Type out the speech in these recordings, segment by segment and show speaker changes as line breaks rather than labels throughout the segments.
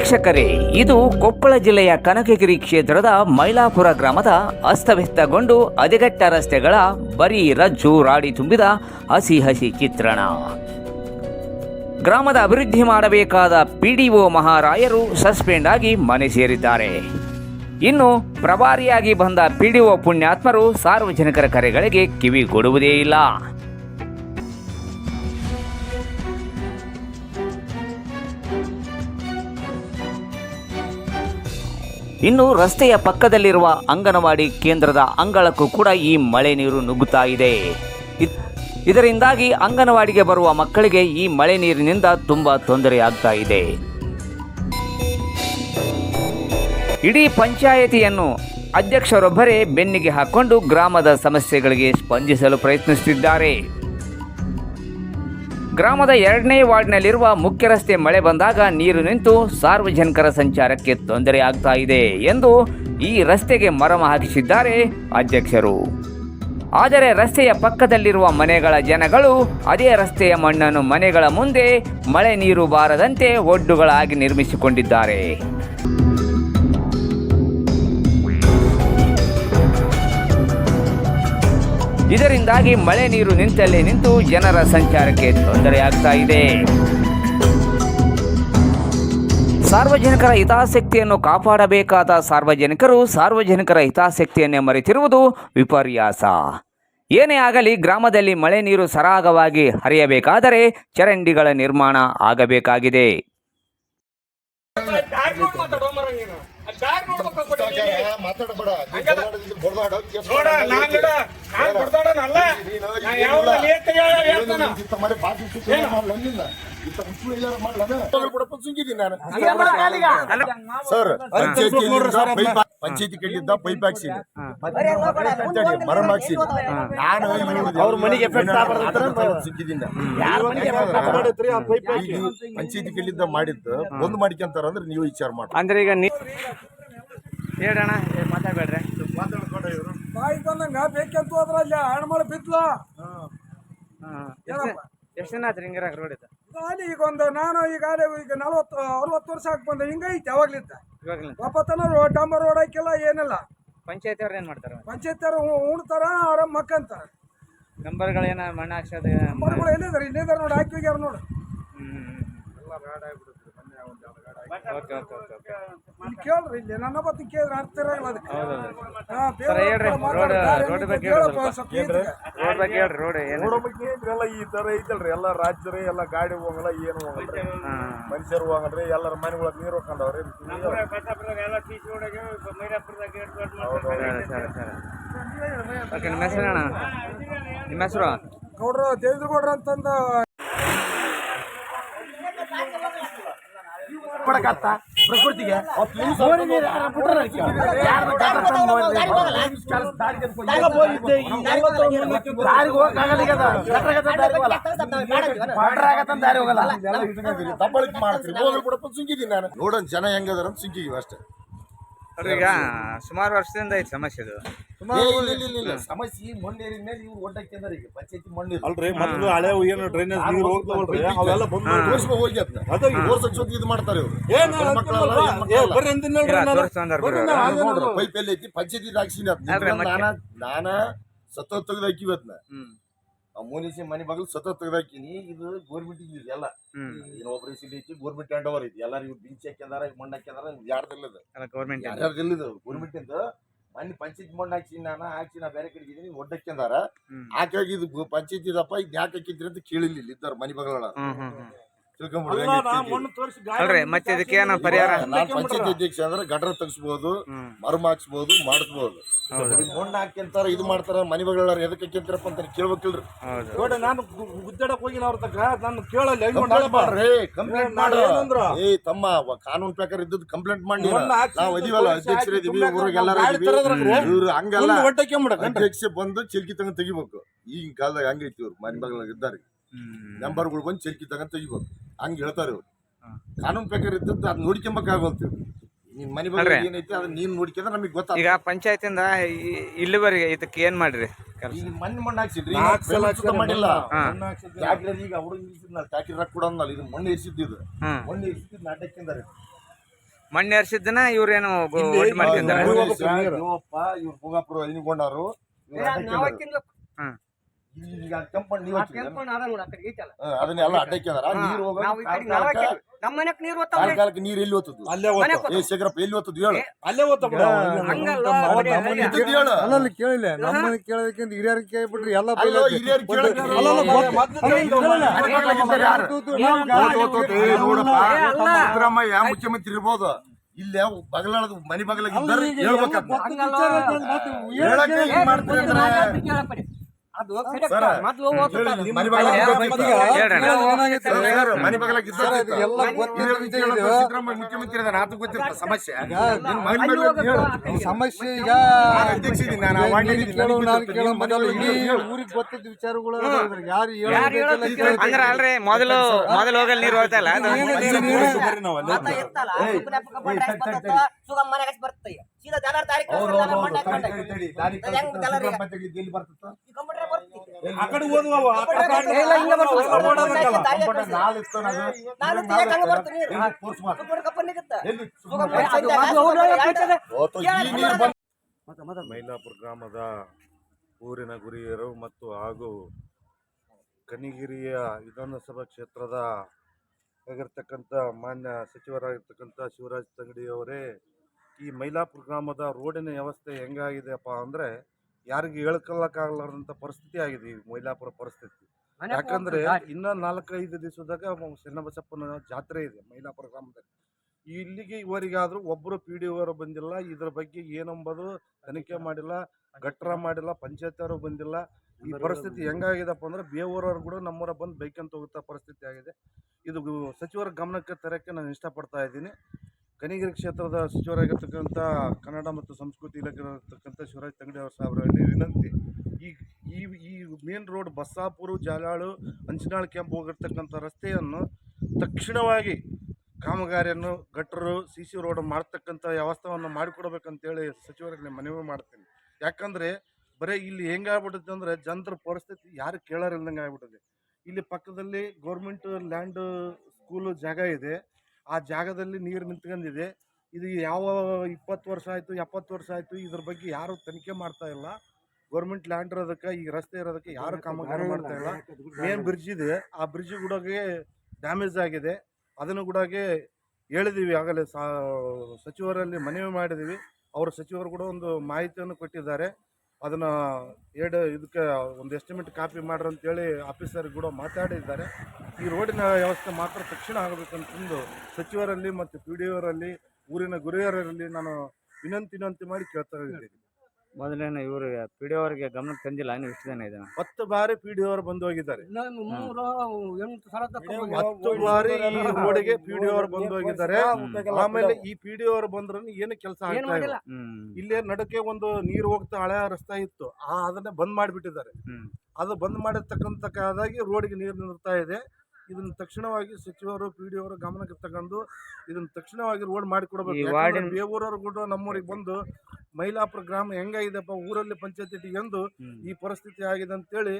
ವೀಕ್ಷಕರೇ, ಇದು ಕೊಪ್ಪಳ ಜಿಲ್ಲೆಯ ಕನಕಗಿರಿ ಕ್ಷೇತ್ರದ ಮೈಲಾಪುರ ಗ್ರಾಮದ ಅಸ್ತವ್ಯಸ್ತಗೊಂಡು ಅದೆಗಟ್ಟ ರಸ್ತೆಗಳ ಬರೀ ರಜ್ಜು ರಾಡಿ ತುಂಬಿದ ಹಸಿ ಹಸಿ ಚಿತ್ರಣ. ಗ್ರಾಮದ ಅಭಿವೃದ್ಧಿ ಮಾಡಬೇಕಾದ ಪಿಡಿಒ ಮಹಾರಾಯರು ಸಸ್ಪೆಂಡ್ ಆಗಿ ಮನೆ ಸೇರಿದ್ದಾರೆ. ಇನ್ನು ಪ್ರಭಾರಿಯಾಗಿ ಬಂದ ಪಿಡಿಒ ಪುಣ್ಯಾತ್ಮರು ಸಾರ್ವಜನಿಕರ ಕರೆಗಳಿಗೆ ಕಿವಿಗೊಡುವುದೇ ಇಲ್ಲ. ಇನ್ನು ರಸ್ತೆಯ ಪಕ್ಕದಲ್ಲಿರುವ ಅಂಗನವಾಡಿ ಕೇಂದ್ರದ ಅಂಗಳಕ್ಕೂ ಕೂಡ ಈ ಮಳೆ ನೀರು ನುಗ್ಗುತ್ತಾ ಇದೆ. ಇದರಿಂದಾಗಿ ಅಂಗನವಾಡಿಗೆ ಬರುವ ಮಕ್ಕಳಿಗೆ ಈ ಮಳೆ ನೀರಿನಿಂದ ತುಂಬಾ ತೊಂದರೆ ಆಗ್ತಾ ಇದೆ. ಇಡೀ ಪಂಚಾಯತಿಯನ್ನು ಅಧ್ಯಕ್ಷರೊಬ್ಬರೇ ಬೆನ್ನಿಗೆ ಹಾಕೊಂಡು ಗ್ರಾಮದ ಸಮಸ್ಯೆಗಳಿಗೆ ಸ್ಪಂದಿಸಲು ಪ್ರಯತ್ನಿಸುತ್ತಿದ್ದಾರೆ. ಗ್ರಾಮದ ಎರಡನೇ ವಾರ್ಡ್ನಲ್ಲಿರುವ ಮುಖ್ಯ ರಸ್ತೆ ಮಳೆ ಬಂದಾಗ ನೀರು ನಿಂತು ಸಾರ್ವಜನಿಕರ ಸಂಚಾರಕ್ಕೆ ತೊಂದರೆ ಆಗ್ತಾ ಇದೆ ಎಂದು ಈ ರಸ್ತೆಗೆ ಮರಮ ಹಾಕಿಸಿದ್ದಾರೆ ಅಧ್ಯಕ್ಷರು. ಆದರೆ ರಸ್ತೆಯ ಪಕ್ಕದಲ್ಲಿರುವ ಮನೆಗಳ ಜನಗಳು ಅದೇ ರಸ್ತೆಯ ಮಣ್ಣನ್ನು ಮನೆಗಳ ಮುಂದೆ ಮಳೆ ನೀರು ಬಾರದಂತೆ ಒಡ್ಡುಗಳಾಗಿ ನಿರ್ಮಿಸಿಕೊಂಡಿದ್ದಾರೆ. ಇದರಿಂದಾಗಿ ಮಳೆ ನೀರು ನಿಂತಲ್ಲೇ ನಿಂತು ಜನರ ಸಂಚಾರಕ್ಕೆ ತೊಂದರೆಯಾಗ್ತಾ ಇದೆ. ಸಾರ್ವಜನಿಕರ ಹಿತಾಸಕ್ತಿಯನ್ನು ಕಾಪಾಡಬೇಕಾದ ಸಾರ್ವಜನಿಕರು ಸಾರ್ವಜನಿಕರ ಹಿತಾಸಕ್ತಿಯನ್ನೇ ಮರೆತಿರುವುದು ವಿಪರ್ಯಾಸ. ಏನೇ ಆಗಲಿ ಗ್ರಾಮದಲ್ಲಿ ಮಳೆ ನೀರು ಸರಾಗವಾಗಿ ಹರಿಯಬೇಕಾದರೆ ಚರಂಡಿಗಳ ನಿರ್ಮಾಣ ಆಗಬೇಕಾಗಿದೆ.
ಸರ್ ಪಂಚಾಯತಿ ಕಡೆಯಿಂದ ಪೈಪ್ ಹಾಕ್ಸಿ. ಮರಂ ಹಾಕ್ಸಿನಿ ನಾನು ಅವ್ರ ಮನೆಗೆ ಸಿಕ್ಕಿದ್ದೀನಿ. ಪಂಚಾಯತಿ ಕಡೆಯಿಂದ ಮಾಡಿದ್ದು ಬಂದ್ ಮಾಡ್ಕೊಂತಾರ ಅಂದ್ರೆ ನೀವು ವಿಚಾರ ಮಾಡಿ
ಅಂದ್ರೆ ಈಗ ನೀವು ಹೇಳೋಣ ಮಾತಾಡ್ಬೇಡ್ರಿ.
ಬಾಯಿ ಬಂದಂಗ ಬೇಕಂತ ಹೋದ್ರಲ್ಲ ಹಣ ಮಾಡಿ ಬಿದ್ಲು.
ಎಷ್ಟು ದಿನ ಆತ್ರಿ ಹಿಂಗಿರಾಗ ರೋಡ್ ಇದೆ?
ಅಲ್ಲಿ ಈಗ ಒಂದು ನಾನು ಈಗಾಗಲೇ ಈಗ ನಲವತ್ತು ಅರವತ್ತು ವರ್ಷ ಹಾಕಿ ಬಂದೆ. ಹಿಂಗೈತೆ ಅವಾಗ್ಲಿದ್ದ
ಇವಾಗಲಿಂದ?
ಒಪ್ಪತ್ತನ ರೋಡ್ ಡಂಬರ್ ರೋಡ್ ಹಾಕಿಲ್ಲ ಏನಿಲ್ಲ.
ಪಂಚಾಯತಿ ಅವ್ರು ಏನು ಮಾಡ್ತಾರೆ?
ಪಂಚಾಯತ್ ಉಣ್ತಾರ ಆರಾಮ್ ಮಕ್ಕಂತಾರ
ನಂಬರ್ಗಳೇನ ಮಣ್ಣು ಹಾಕ್ಸೋದು
ನಂಬರ್ಗಳು ಎಲ್ಲಿದ್ದಾರೆ ಇಲ್ಲಿದ್ದಾರೆ ನೋಡಿ ಹಾಕಿ ಹೋಗ್ಯಾರ ನೋಡು.
Okay okay okay okay.
ಇಲ್ಲಿ ಕೇಳ್ರಿ ಇಲ್ಲಿ ನನ್ನ ಬತ್ತಿ ಕೇಳಿದ್ರೆ ಅರ್ಥ ಇರಲ್ಲ ಅದಕ್ಕೆ. ಹಾ, ಬೇರೆ
ಸರ್ ಹೇಳ್ರಿ
ಮಾತಾಡು,
ರೋಡ್
ದಾರಿ
ರೋಡ್ ಬಗ್ಗೆ
ಕೇಳಪ್ಪ,
ಹೇಳ್ರಿ
ಸ್ವಲ್ಪ. ನೀಟ್ಗೆ.
ರೋಡ್ ಬಗ್ಗೆ ಹೇಳ್ರಿ ರೋಡ್ ಏನು
ಎಲ್ಲ ಈ ತರ ಐತಲ್ರಿ ಎಲ್ಲ ರಾಜ್ಯರಿ ಎಲ್ಲ ಗಾಡಿ ಹೋಗಲ್ಲ ಏನು ಹೋಗಲ್ರಿ ಮನುಷ್ಯರು ಹೋಗಲ್ರಿ ಎಲ್ಲರ ಮನೆಗಳ ನೀರು ಹೋಗ್ಕೊಂಡವ್ರಿ
ಓಕೆ ನಿಮ್ಮ ಹೆಸರು ಅಣ್ಣ? ನಿಮ್ಮ ಹೆಸರು?
ಗೌಡ್ರು ದೇವೇಂದ್ರ ಗೌಡ್ರ ಅಂತಂದು
ಪ್ರಕೃತಿಗೆ? ದಬ್ಬಳಿಕೆ ಮಾಡ್ತೀರಿ. ಹೋಗ್ಲಿ ಬಿಡಪ್ಪ ಸುಂಕಿದ್ದೀನಿ ನಾನು. ನೋಡೋಣ ಜನ ಹೆಂಗದಾರ ಅಂತ ಸುಂಕಿದೀವಿ ಅಷ್ಟೇ.
ಈಗ ಸುಮಾರು ವರ್ಷದಿಂದ ಐತೆ ಸಮಸ್ಯೆ ಇದು.
ಸಮಸ್ಯೆ ಮಣ್ಣೇರಿದ ಮೇಲೆ ಇವ್ರು ಒಡ್ಡಕ್ಕೆ ಈಗ. ಪಂಚಾಯತಿ ಮಣ್ಣು
ಅಲ್ರಿ ಮೊದಲು ಹಳೆ ಏನು ಡ್ರೈನೇಜ್ ನೀರು ಹೋಗ್ತಾವಲ್ರಿ ಅವೆಲ್ಲ ಬಂದು
ತೋರಿಸ್ಕೊ ಹೋಗಿ ಅದನ್ನ
ಅದೇ
ತೋರ್ಸಕ್ ಜೊತೆ ಇದು ಮಾಡ್ತಾರೆ ಇವ್ರು.
ಬರ್ರಿ.
ನೋಡ್ರಿ ಪೈಪ್ ಎಲ್ಲಿ ಐತಿ ಪಂಚಾಯತಿ ಹಾಕ್ಸಿನಿ? ನಾನ ನಾನ ಸತ್ತ ತೆಗ್ದು ಮೂನಿಸಿ ಅದನ್ನ
ಹ್ಮ್.
ಆ ಮೋನಿಸಿ ಮನೆ ಬಗ್ಲು ಸತತ ತೆಗ್ದಾಕಿನಿ ಇದು ಗೋರ್ಮೆಂಟ್ ಇದೆ ಎಲ್ಲ ಸಿಡಿ ಐತಿ ಗೋರ್ಮೆಂಟ್ ಹ್ಯಾಂಡ್ ಓವರ್ ಐತಿ ಎಲ್ಲಾರು ಇವ್ರು ಬಿಂಚಿ ಹಾಕ್ಯದಾರ ಮಣ್ಣು ಹಾಕ್ಯದಾರ ಯಾರ್ದಿಲ್ಲದ
ಅಲ್ಲ ಗೌರ್ಮೆಂಟ್
ಯಾರ್ಯಾರ್ದಿಲ್ಲದ ಗೋರ್ಮೆಂಟ್ ಇಂದ ಮನೆ ಪಂಚಾಯತ್ ಮಣ್ಣು ಹಾಕ್ಸಿ ನಾನು ಹಾಕ್ಸಿ ನಾ ಬೇರೆ ಕಡೆಗೆ ಇದೀನಿ ಒಡ್ಡಕ್ಯಂದಾರ
ಹಾಕಿ
ಹಾಗಾಗಿ ಇದು ಪಂಚಾಯತಿ ಇದಪ್ಪ ಇದು ಯಾಕೆ ಹಾಕಿದ್ರಿ ಅಂತ ಕೇಳಿಲ್ಲ ಇದ್ದಾರ ಮನೆ ಬಾಗಿಲ
ಅಲ್ರಿ ಮತ್ತೆ ಇದಕ್ಕೆ ಏನೋ ಪರಿಹಾರ?
ನಾನು ಪಂಚಾಯತಿ ಅಧ್ಯಕ್ಷ ಅಂದ್ರೆ ಗಡ್ರ ತೆಗಿಸ್ಬೋದು ಮರಮ್ ಹಾಕ್ಸ್ಬೋದು ಮಾಡಿಸ್ಬೋದು. ಮಣ್ಣು ಹಾಕ್ಯಂತಾರ ಇದು ಮಾಡ್ತಾರ ಮನೆ ಬಾಗಿಲ ಎದಕ್ಕೆ ಹಾಕ್ಯಂತಾರಪ್ಪ ಅಂತ ಕೇಳ್ಬೇಕಿಲ್ರಿ.
ನೋಡಿ ನಾನು ಗುದ್ದಾಡಕ್ ಹೋಗಿನ ಅವ್ರ ತಕ ನಾನು ಕೇಳಲ್ಲ
ಕಂಪ್ಲೇಂಟ್? ಮಾಡ್ರಿ ಕಂಪ್ಲೇಂಟ್ ಮಾಡು ಏ ತಮ್ಮ ಕಾನೂನು ಪ್ರಕಾರ ಇದ್ದದ್ದು ಕಂಪ್ಲೇಂಟ್ ಮಾಡಿ ನಾವು ಅದೀವಲ್ಲ
ಹಾಕಿ
ಇದೀವಿ
ಸುಮ್ನೆ
ಊರಿಗೆ ಎಲ್ಲರೂ
ಗಾಡಿ ತರೋದ್ರಾಗ್ರಿ?
ಇವ್ರು ಹಂಗಲ್ಲ. ಅಧ್ಯಕ್ಷ ಬಂದು ಚಿಲ್ಕಿ ತಗೊಂಡ್ ತೆಗಿಬೇಕು. ಈಗಿನ ಕಾಲದಾಗ ಹಂಗೈತಿ ಇವ್ರು ಮನೆ ಮಗಳ ಇದ್ದಾರೆ.
ಹ್ಮ್.
ಮೆಂಬರ್ಗಳು ಬಂದು ಚಿಲ್ಕಿ ತಗೊಂಡ್ ತೆಗಿಬೇಕು. ಹಂಗ ಹೇಳ್ತಾರೆ ಇವ್ರು. ಕಾನೂನು ಪ್ರಕಾರ ಇದ್ದದ್ದು ಅದ್ ನೋಡ್ಕೊಂಬೇಕಾಗಂತ ನಿನ್ ಮನೆ ಬಗ್ಗೆ
ಅಲ್ರಿ.
ಏನೈತಿ ಅದನ್ನ ನೀನ್ ನೋಡ್ಕೊಂಡ್ರೆ ನಮಗೆ ಗೊತ್ತಾಗ
ಈಗ ಪಂಚಾಯತಿಂದ ಇ- ಇಲ್ಲಿವರೆಗೆ ಇದಕ್ಕೆ ಏನ್ ಮಾಡ್ರಿ ಕೆಲ್ಸ?
ಈಗ ಮಣ್ಣು ಮಣ್ಣು ಹಾಕ್ಸಿದ್ರಿ
ನಾಲ್ಕು ಸಲ
ಮಾಡಿಲ್ಲ.
ಹಾ.
ಮಣ್ಣು
ಈಗ ಹುಡುಗ ನಿಲ್ಸಿದ್ನಲ್ಲ ಟ್ಯಾಕ್ಟರ್ ಇದು ಮಣ್ಣು ಎರಿಸಿದ್ದು ಇದು
ಹ್ಮ್
ಮಣ್ಣು ಎರಿಸಿದ್ದು ನಾಟಕಿಂದಾರೆ
ಮಣ್ಣು ಎರ್ಸಿದ್ದನ ಇವ್ರೇನು ಗೊ- ಮಾಡ್ತಿದ್ದಾರೆ
ನೀರು.
ಇವಪ್ಪ ಇವ್ರು ಭೋಗಾಪುರ ಎನಿಕೊಂಡಾರು
ಹ್ಮ್.
ಈಗ ಕೆಂಪಣ್ಣ ನೀವ್ ಹಚ್ಚಿದ್ರಿ?
ಕೆಂಪಣ್ಣ ಅದ ನೋಡು ಆ ಕಡೆ ಐತಲ್ಲ
ಅದನ್ನೆಲ್ಲ ಅಡ್ಡಕ್ಕೆದಾರ ನೀರು ಹೋಗ
ನಾವು ಈ ಕಡೆ ನಳವ ಹಾಕಿದ್ವಿ. ನಮ್ಮ ಮನೆಕ್ ನೀರು ಓದ್ತಾವ್ರಿ
ಕಾಲಕ್ಕೆ ನೀರು ಎಲ್ಲಿ ಹೋಗ್ತದ್ದು
ಅಲ್ಲೇ.
ಏ ಶೇಖರಪ್ಪ ಎಲ್ಲಿ ಹೋಗ್ತದ್ದು ಹೇಳು.
ಅಲ್ಲೇ ಓದ್ತಾ ಬಿಡು.
ಹಂಗಲ್ಲ
ನಮ್ಮ-
ನೋಡಿ,
ನಮ್ಮ
ಇದ್ದದ್ದು ಹೇಳು?
ಅಲ್ಲಲ್ಲಿ ಕೇಳಿಲ್ಲ ಕೇಳೋದಕ್ಕಿಂತ ಹಿರಿಯರ್ ಕೇಳ್ಬಿಟ್ರಿ ಎಲ್ಲ
ಅಲ್ಲೋ ಹಿರಿಯರು ಕೇಳಕ್ಕೆ. ಸಿದ್ದರಾಮಯ್ಯ ಮುಖ್ಯಮಂತ್ರಿ ಇರ್ಬೋದು? ಇಲ್ಲೇ ಬಗಲಾಳದ ಮನೆ ಬಗಲಾಗಿದ್ದಾರೆ ಹೇಳ್ಬೇಕಂತ. ಹೇಳಕ್ಕೆ ಏನ್ ಮಾಡ್ತೀರಿ ಅಂದ್ರೆ?
ಅದು
ಮುಖ್ಯಮಂತ್ರಿ ಆತ ಗೊತ್ತಿರ್ತ ಸಮಸ್ಯೆ
ಸಮಸ್ಯೆ ಈಗ. ಊರಿಗೆ ಗೊತ್ತಿದ್ದ ವಿಚಾರಗಳು. ಯಾರು.
ಹಂಗಾರ ಅಲ್ರಿ ಮೊದಲು ಮೊದಲು ಹೋಗಲ್ ನೀರು ಹೋಗ್ತಾ ಇಲ್ಲ ಅದು
ಬರ್ತೈತೆ. ಸೀದಾ ಜನರ
ಆ ಕಡೆ ಆ ಕಡೆ
ಇಲ್ಲ, ಹಿಂಗೆ
ನಾನು.
ಹಂಗೆ ಬರ್ತೀನಿ ನಿಗತ್ತ.
ಮೈಲಾಪುರ ಗ್ರಾಮದ ಊರಿನ ಗುರಿಯರು ಮತ್ತು ಹಾಗೂ ಕನಿಗಿರಿಯ ವಿಧಾನಸಭಾ ಕ್ಷೇತ್ರದ ಆಗಿರ್ತಕ್ಕಂಥ ಮಾನ್ಯ ಸಚಿವರಾಗಿರ್ತಕ್ಕಂಥ ಶಿವರಾಜ್ ತಂಗಡಿಯವರೇ ಈ ಮೈಲಾಪುರ ಗ್ರಾಮದ ರೋಡಿನ ವ್ಯವಸ್ಥೆ ಹೆಂಗಾಗಿದೆಯಪ್ಪ ಅಂದರೆ ಯಾರಿಗೆ ಹೇಳ್ಕೊಳ್ಳಕ್ಕಾಗಲಾರ್ದಂಥ ಪರಿಸ್ಥಿತಿ ಆಗಿದೆ ಈ ಮೈಲಾಪುರ ಪರಿಸ್ಥಿತಿ. ಯಾಕಂದ್ರೆ. ಇನ್ನ ನಾಲ್ಕೈದು ದಿವಸದಾಗ ಚೆನ್ನಬಸಪ್ಪನ ಜಾತ್ರೆ ಇದೆ ಮೈಲಾಪುರ ಗ್ರಾಮದಲ್ಲಿ. ಇಲ್ಲಿಗೆ ಇವರಿಗಾದ್ರೂ ಒಬ್ಬರು ಪಿ ಡಿ ಅವರು ಬಂದಿಲ್ಲ ಇದ್ರ ಬಗ್ಗೆ ಏನಂಬುದು ತನಿಖೆ ಮಾಡಿಲ್ಲ ಗಟ್ರ ಮಾಡಿಲ್ಲ ಪಂಚಾಯತ್ ಅವರು ಬಂದಿಲ್ಲ. ಈ ಪರಿಸ್ಥಿತಿ ಹೆಂಗಾಗಿದೆಪ್ಪ ಅಂದ್ರೆ ಬೇವೂರವ್ರು ಕೂಡ ನಮ್ಮೂರ ಬಂದು ಬೈಕಂತ ಹೋಗುತ್ತಾ ಪರಿಸ್ಥಿತಿ ಆಗಿದೆ. ಇದು ಸಚಿವರ ಗಮನಕ್ಕೆ ತರಕ್ಕೆ ನಾನು ಇಷ್ಟಪಡ್ತಾ ಇದ್ದೀನಿ. ಕನಿಗಿರಿ ಕ್ಷೇತ್ರದ ಸಚಿವರಾಗಿರ್ತಕ್ಕಂಥ ಕನ್ನಡ ಮತ್ತು ಸಂಸ್ಕೃತಿ ಇಲಾಖೆಯಲ್ಲಿರ್ತಕ್ಕಂಥ ಶಿವರಾಜ್ ತಂಗಡಿ ಅವರ ಸಾಹೇಬರಲ್ಲಿ ವಿನಂತಿ. ಈ ಈ ಈ main road Bassapura, Jalalu, Anchanal camp ಹೋಗಿರ್ತಕ್ಕಂಥ ರಸ್ತೆಯನ್ನು ತಕ್ಷಣವಾಗಿ ಕಾಮಗಾರಿಯನ್ನು ಗಟ್ಟರು ಸಿ ಸಿ ರೋಡ್ ಮಾಡ್ತಕ್ಕಂಥ ವ್ಯವಸ್ಥೆಯನ್ನು ಮಾಡಿಕೊಡ್ಬೇಕಂತೇಳಿ ಸಚಿವರಲ್ಲಿ ಮನವಿ ಮಾಡ್ತೀನಿ. ಯಾಕಂದರೆ ಬರೀ ಇಲ್ಲಿ ಹೆಂಗಾಗ್ಬಿಡುತ್ತೆ ಅಂದರೆ ಜನರ ಪರಿಸ್ಥಿತಿ ಯಾರು ಕೇಳಾರಿಲ್ದಂಗೆ ಆಗ್ಬಿಟ್ಟಿದೆ ಇಲ್ಲಿ ಪಕ್ಕದಲ್ಲಿ ಗೌರ್ಮೆಂಟ್ ಲ್ಯಾಂಡ್ ಸ್ಕೂಲು ಜಾಗ ಇದೆ. ಆ ಜಾಗದಲ್ಲಿ ನೀರು ನಿಂತ್ಕೊಂಡಿದೆ ಇದು ಯಾವ ಇಪ್ಪತ್ತು ವರ್ಷ ಆಯಿತು ಎಪ್ಪತ್ತು ವರ್ಷ ಆಯಿತು ಇದ್ರ ಬಗ್ಗೆ ಯಾರು ತನಿಖೆ ಮಾಡ್ತಾ ಇಲ್ಲ. ಗೌರ್ಮೆಂಟ್ ಲ್ಯಾಂಡ್ ಇರೋದಕ್ಕೆ ಈ ರಸ್ತೆ ಇರೋದಕ್ಕೆ ಯಾರು ಕಾಮಗಾರಿ ಮಾಡ್ತಾ ಇಲ್ಲ. ಮೇನ್ ಬ್ರಿಡ್ಜ್ ಇದೆ. ಆ ಬ್ರಿಡ್ಜ್ ಕೂಡ ಡ್ಯಾಮೇಜ್ ಆಗಿದೆ. ಅದನ್ನು ಕೂಡಗೆ ಹೇಳಿದ್ದೀವಿ ಆಗಲೇ ಸಾ ಸಚಿವರಲ್ಲಿ ಮನವಿ ಮಾಡಿದ್ದೀವಿ ಅವರು ಸಚಿವರು ಕೂಡ ಒಂದು ಮಾಹಿತಿಯನ್ನು ಕೊಟ್ಟಿದ್ದಾರೆ. ಅದನ್ನು ಎರಡು ಇದಕ್ಕೆ ಒಂದು ಎಸ್ಟಿಮೇಟ್ ಕಾಪಿ ಮಾಡ್ರಿ ಅಂತೇಳಿ ಆಫೀಸರ್ ಕೂಡ ಮಾತಾಡಿದ್ದಾರೆ. ಈ ರೋಡಿನ ವ್ಯವಸ್ಥೆ ಮಾತ್ರ ತಕ್ಷಣ ಆಗಬೇಕಂತಂದು ಸಚಿವರಲ್ಲಿ ಮತ್ತು ಪಿ ಡಿ ಓರಲ್ಲಿ ಊರಿನ ಗುರಿಯರಲ್ಲಿ ನಾನು ವಿನಂತಿ ವಿನಂತಿ ಮಾಡಿ ಕೇಳ್ತಾ ಇದ್ದೀನಿ.
ಮೊದಲೇನು ಇವರು ಪಿ ಡಿ ಅವರಿಗೆ ಗಮನಕ್ಕೆ ತಂದಿಲ್ಲ ಇನ್ನು ಇಷ್ಟು ಜನ ಇದನ್ನ
ಹತ್ತು ಬಾರಿ ಪಿ ಡಿ ಅವರು ಬಂದು ಹೋಗಿದ್ದಾರೆ.
ಇನ್ನೊಂದು ಮೂರು ಎಂಟು ಸಲ ತಕೊಂಡ್
ಹತ್ತು ಬಾರಿ ಈ ರೋಡಿಗೆ ಪಿ ಡಿ ಅವರು ಬಂದು ಹೋಗಿದ್ದಾರೆ. ಆಮೇಲೆ ಈ ಪಿ ಡಿ ಅವರು ಬಂದ್ರೆ ಏನು ಕೆಲಸ ಆಗ್ತಾ ಇಲ್ಲ. ಇಲ್ಲೇ ನಡಕ್ಕೆ ಒಂದು ನೀರು ಹೋಗ್ತಾ ಹಳೆ ರಸ್ತೆ ಇತ್ತು. ಆ ಅದನ್ನ ಬಂದ್ ಮಾಡಿಬಿಟ್ಟಿದ್ದಾರೆ. ಅದು ಬಂದ್ ಮಾಡಿರ್ತಕ್ಕಂಥ ಕಾರಣಾಗಿ ರೋಡ್ಗೆ ನೀರು ನಿಲ್ತಾ ಇದೆ. ಇದನ್ನ ತಕ್ಷಣವಾಗಿ ಸಚಿವರು ಪಿ ಡಿ ಅವರು ಗಮನಕ್ಕೆ ತಗೊಂಡು ಇದನ್ನು ತಕ್ಷಣವಾಗಿ ರೋಡ್ ಮಾಡಿಕೊಡಬೇಕು. ಬೇವೂರವ್ರು ಕೂಡ ನಮ್ಮೂರಿಗೆ ಬಂದು ಮೈಲಾಪುರ ಗ್ರಾಮ ಹೆಂಗಾಗಿದೆಪ್ಪ ಊರಲ್ಲಿ ಪಂಚಾಯತ್
ಎಂದು.
ಈ ಪರಿಸ್ಥಿತಿ ಆಗಿದೆ ಅಂತೇಳಿ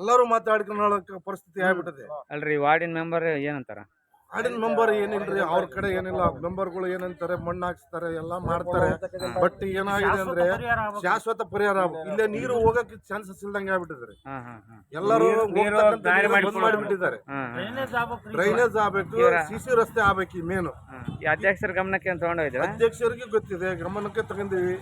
ಎಲ್ಲರೂ ಮಾತಾಡ್ಕೊಂಡು ಪರಿಸ್ಥಿತಿ ಆಗ್ಬಿಟ್ಟಿದೆ.
ಅಲ್ರಿ ವಾರ್ಡಿನ ಮೆಂಬರ್ ಏನಂತಾರ?
ಆಡಿನ ಮೆಂಬರ್ ಏನಿಲ್ರಿ? ಅವ್ರ ಕಡೆ ಏನಿಲ್ಲ. ಮೆಂಬರ್ಗಳು ಏನಂತಾರೆ? ಮಣ್ಣು ಹಾಕ್ಸ್ತಾರೆ ಎಲ್ಲ ಮಾಡ್ತಾರೆ. ಬಟ್ ಏನಾಗಿದೆ ಅಂದ್ರೆ ಶಾಶ್ವತ ಪರಿಹಾರ ಇಲ್ಲ ಇಲ್ಲೇ ನೀರು ಹೋಗಕ್ಕೆ ಚಾನ್ಸಸ್ ಇಲ್ದಂಗೆ ಆಗ್ಬಿಟ್ಟಿದ್ದಾರೆ
ಹಾ
ಎಲ್ಲರೂ. ಮಾಡಿಬಿಟ್ಟಿದ್ದಾರೆ. ಡ್ರೈನೇಜ್ ಆಗ್ಬೇಕು
ಇವರ-
ಸಿ ಸಿ ರಸ್ತೆ ಆಗ್ಬೇಕು ಈ ಮೇನು
ಈ ಅಧ್ಯಕ್ಷರ ಗಮನಕ್ಕೆ ಅಂತ ತಗೊಂಡೋಗಿದ್ದೀರಾ
ಅಧ್ಯಕ್ಷರಿಗೆ ಗೊತ್ತಿದೆ. ಗಮನಕ್ಕೆ ತಗೊಂಡಿವಿ.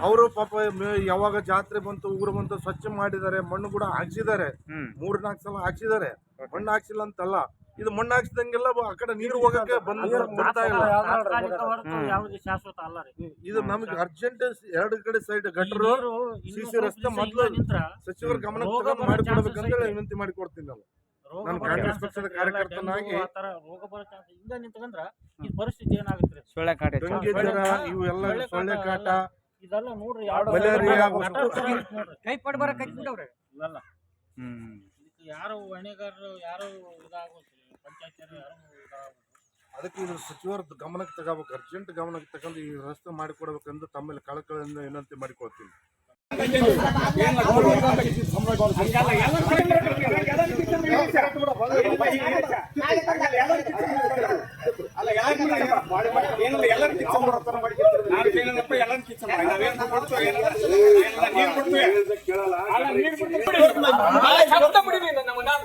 ಅವರು ಪಾಪ ಮೇ- ಯಾವಾಗ ಜಾತ್ರೆ ಬಂತು ಊರು ಬಂತು ಸ್ವಚ್ಛ ಮಾಡಿದ್ದಾರೆ ಮಣ್ಣು ಕೂಡ ಹಾಕ್ಸಿದ್ದಾರೆ.
ಮೂರ್ನಾಲ್ಕು
ಮೂರ್ ನಾಲ್ಕು ಸಲ ಹಾಕ್ಸಿದ್ದಾರೆ. ಮಣ್ಣು ಹಾಕ್ಸಿಲ್ಲ ಅಂತಲ್ಲ. ಇದು ಮಣ್ಣು ಹಾಕ್ಸಿದಂಗೆಲ್ಲ ಆ ಕಡೆ ನೀರು ಹೋಗಕ್ಕೆ ಬಂದ ಬರ್ತಾ ಇಲ್ಲ.
ಯಾವುದೇ ಶಾಶ್ವತ ಅಲ್ಲ
ಇದು ನಮ್ಗೆ ಅರ್ಜೆಂಟ್ ಎರಡು ಕಡೆ ಸೈಡ್ ಗಟ್ರು ಸಿ ಸಿ ರಸ್ತೆ ಮೊದಲು ಸಚಿವರ ಗಮನ ಮಾಡಿಕೊಡ್ಬೇಕಂತ ಹೇಳಿ ವಿನಂತಿ ಮಾಡಿಕೊಡ್ತೀನಿ ನಾನು. ನಾನು ಕಾಂಗ್ರೆಸ್ ಪಕ್ಷದ ಕಾರ್ಯಕರ್ತನಾಗಿ
ಪರಿಸ್ಥಿತಿ ಏನಾಗುತ್ತೆ
ಸೊಳ್ಳೆ ಕಾಟ ಹೆಚ್ಚು.
ಡೆಂಗಿ ಜ್ವರ ಇವು ಎಲ್ಲ ಸೊಳ್ಳೆ ಕಾಟ
ಇದೆಲ್ಲ ನೋಡ್ರಿ
ಮಲೇರಿಯಾ
ಕೈ ಪಡ್ ಯಾರು ಹೊಣೆಗಾರರು ಯಾರು ಯಾರು
ಅದಕ್ಕೆ ಇದು ಸಚಿವರ ಗಮನಕ್ಕೆ ತಗೋಬೇಕು ಅರ್ಜೆಂಟ್ ಗಮನಕ್ಕೆ ತಗೊಂಡು ಈ ರಸ್ತೆ ಮಾಡಿಕೊಡ್ಬೇಕಂದು ತಮ್ಮಲ್ಲಿ ಕಳಕಳಿಯಿಂದ ವಿನಂತಿ ಮಾಡಿಕೊಳ್ತೀನಿ
ಅಲ್ಲ ಯಾಕೆ ಮಾಡಿಲ್ಲ? ಏನಿಲ್ಲ, ಎಲ್ಲರೂ ಕಿಚ್ಚು ಮಾಡ್ತಾರೆ. ನಾವು ಏನಪ್ಪ,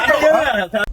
ಮಾಡಿದ್ರೆ